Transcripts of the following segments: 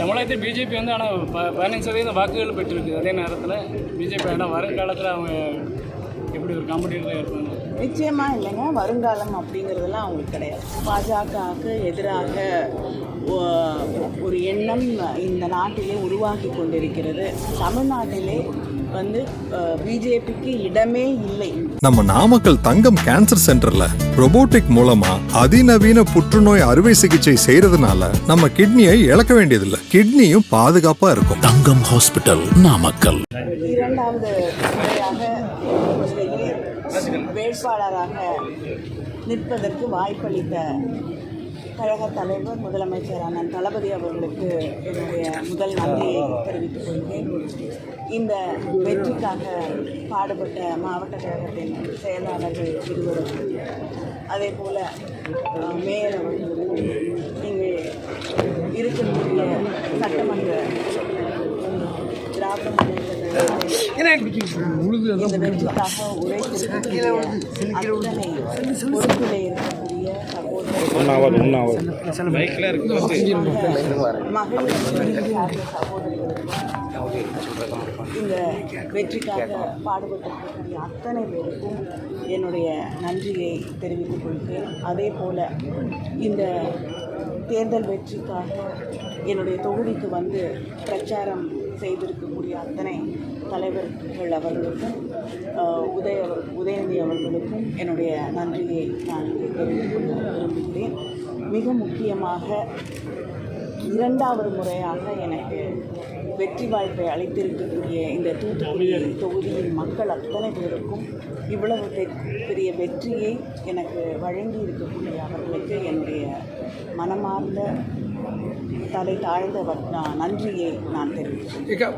தமிழகத்தில் பிஜேபி வந்து ஆனால் பதினஞ்சு சதவீதம் வாக்குகள் பெற்றிருக்கு. அதே நேரத்தில் பிஜேபி ஆனால் வருங்காலத்தில் அவங்க எப்படி ஒரு காம்படிட்டராக இருப்பாங்க? நிச்சயமா இல்லைங்க. வருங்காலம் அப்படிங்கிறதெல்லாம் அவங்களுக்கு கிடையாது. பாஜகவுக்கு எதிராக ஒரு எண்ணம் இந்த நாட்டிலே உருவாகி கொண்டிருக்கிறது. தமிழ்நாட்டிலே வந்து பிஜேபிக்கு இடமே இல்லை. நம்ம நாமக்கல் தங்கம் கேன்சர் சென்டர்ல robotic மூலமா அதிநவீன புற்றுநோய் அறுவை சிகிச்சை செய்யறதுனால நம்ம கிட்னியை இழக்க வேண்டியதில்லை. கிட்னியும் பாதுகாப்பா இருக்கும். தங்கம் ஹாஸ்பிட்டல் நாமக்கல். இரண்டாவது முறையாக வேட்பாளராக நிற்பதற்கு வாய்ப்பளித்த கழக தலைவர் முதலமைச்சர் அண்ணன் தளபதி அவர்களுக்கு என்னுடைய முதல் நன்றியை தெரிவித்துக் கொள்கிறேன். இந்த வெற்றிக்காக பாடுபட்ட மாவட்ட கழகத்தின் செயலாளர்கள் இருவரும் அதே போல் மேயர் அவர்களுக்கும் இங்கே இருக்கக்கூடிய சட்டமன்ற திராவிட பைக்கில் இருக்கு. மகளிர் சார்ந்த சகோதரர்களுக்கும் இந்த வெற்றிக்காக பாடுபட்டிருக்கக்கூடிய அத்தனை பேருக்கும் என்னுடைய நன்றியை தெரிவித்துக் கொள்கிறேன். அதே போல் இந்த தேர்தல் வெற்றிக்காக என்னுடைய தொகுதிக்கு வந்து பிரச்சாரம் செய்திருக்கக்கூடிய அத்தனை தலைவர்கள் அவர்களுக்கும் உதய உதயநிதி அவர்களுக்கும் என்னுடைய நன்றியை நான் இங்கே தெரிவித்துக் கொள்ள விரும்புகிறேன். மிக முக்கியமாக இரண்டாவது முறையாக எனக்கு வெற்றி வாய்ப்பை அளித்திருக்கக்கூடிய இந்த தூத்துக்குடி தொகுதியின் மக்கள் அத்தனை பேருக்கும் இவ்வளவு பெரிய வெற்றியை எனக்கு வழங்கி இருக்கக்கூடிய அவர்களுக்கு என்னுடைய மனமார்ந்த தலை தாழ்ந்த வ- நான் நன்றியை நான் தெரிவிக்கிறேன்.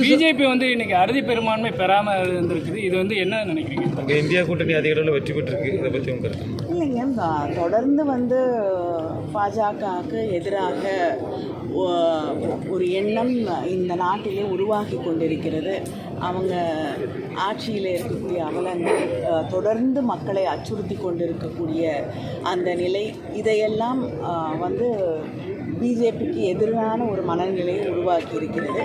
பிஜேபி வந்து இன்னைக்கு அறுதி பெரும்பான்மை பெறாமல் இருந்திருக்குது. இது வந்து என்ன நினைக்கிறீங்க? அங்கே இந்தியா கூட்டணி அதிக அளவில் வெற்றி பெற்றிருக்கு. இதை பற்றி உங்க இல்லைங்க தொடர்ந்து வந்து பாஜகவுக்கு எதிராக ஒரு எண்ணம் இந்த நாட்டிலே உருவாகி கொண்டிருக்கிறது. அவங்க ஆட்சியில் இருக்கக்கூடிய அவலங்கள் தொடர்ந்து மக்களை அச்சுறுத்தி கொண்டிருக்கக்கூடிய அந்த நிலை இதையெல்லாம் வந்து பிஜேபிக்கு எதிரான ஒரு மனநிலையை உருவாக்கி இருக்கிறது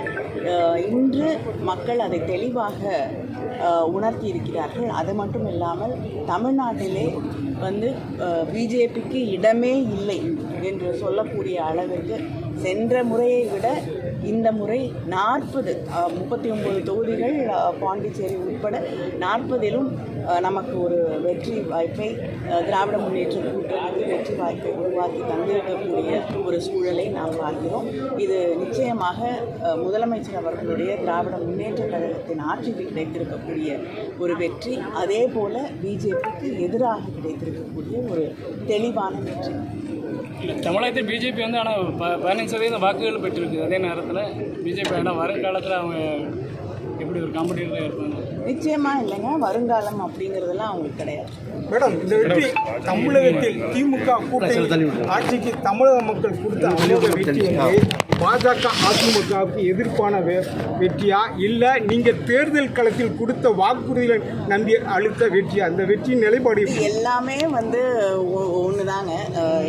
இன்று மக்கள் அதை தெளிவாக உணர்த்தி இருக்கிறார்கள் அது மட்டும் இல்லாமல் தமிழ்நாட்டிலே வந்து பிஜேபிக்கு இடமே இல்லை என்று சொல்லக்கூடிய அளவிற்கு சென்ற முறையை விட இந்த முறை நாற்பது முப்பத்தி ஒம்பது தொகுதிகள் பாண்டிச்சேரி உட்பட நாற்பதிலும் நமக்கு ஒரு வெற்றி வாய்ப்பை திராவிட முன்னேற்ற கூட்டணி வெற்றி வாய்ப்பை உருவாக்கி தந்திருக்கக்கூடிய ஒரு சூழலை நாம் பார்க்கிறோம். இது நிச்சயமாக முதலமைச்சர் அவர்களுடைய திராவிட முன்னேற்ற கழகத்தின் ஆட்சிக்கு கிடைத்திருக்கக்கூடிய ஒரு வெற்றி. அதே போல பிஜேபிக்கு எதிராக கிடைத்திருக்கக்கூடிய ஒரு தெளிவான வெற்றி. தமிழகத்தில் பிஜேபி வந்து ஆனால் ப பதினஞ்சு சதவீதம் வாக்குகள் பெற்றிருக்கு. அதே நேரத்தில் பிஜேபி ஆனால் வருங்காலத்தில் அவங்க எப்படி ஒரு காம்படிட்டராக இருப்பாங்க? நிச்சயமா இல்லைங்க. வருங்காலம் அப்படிங்கிறதெல்லாம் அவங்களுக்கு கிடையாது. மேடம் இந்த வெற்றி தமிழகத்தில் திமுக கூட்டணி ஆட்சிக்கு தமிழக மக்கள் கொடுத்த வெற்றி பாஜக அதிமுகவுக்கு எதிர்ப்பான வெ- வெற்றியா? இல்லை நீங்கள் தேர்தல் களத்தில் கொடுத்த வாக்குறுதிகள் நம்பி அழுத்த வெற்றியா? அந்த வெற்றியின் நிலைப்பாடு எல்லாமே வந்து ஒன்று தாங்க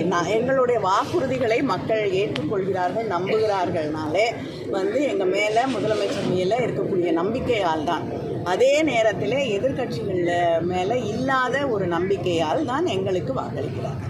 நான் எங்களுடைய வாக்குறுதிகளை மக்கள் ஏற்றுக்கொள்கிறார்கள் நம்புகிறார்கள்னாலே வந்து எங்கள் மேலே முதலமைச்சர் மேலே இருக்கக்கூடிய நம்பிக்கையால் தான் அதே நேரத்தில் எதிர்கட்சிகள் மேலே இல்லாத ஒரு நம்பிக்கையால் தான் எங்களுக்கு வாக்களிக்கிறார்கள்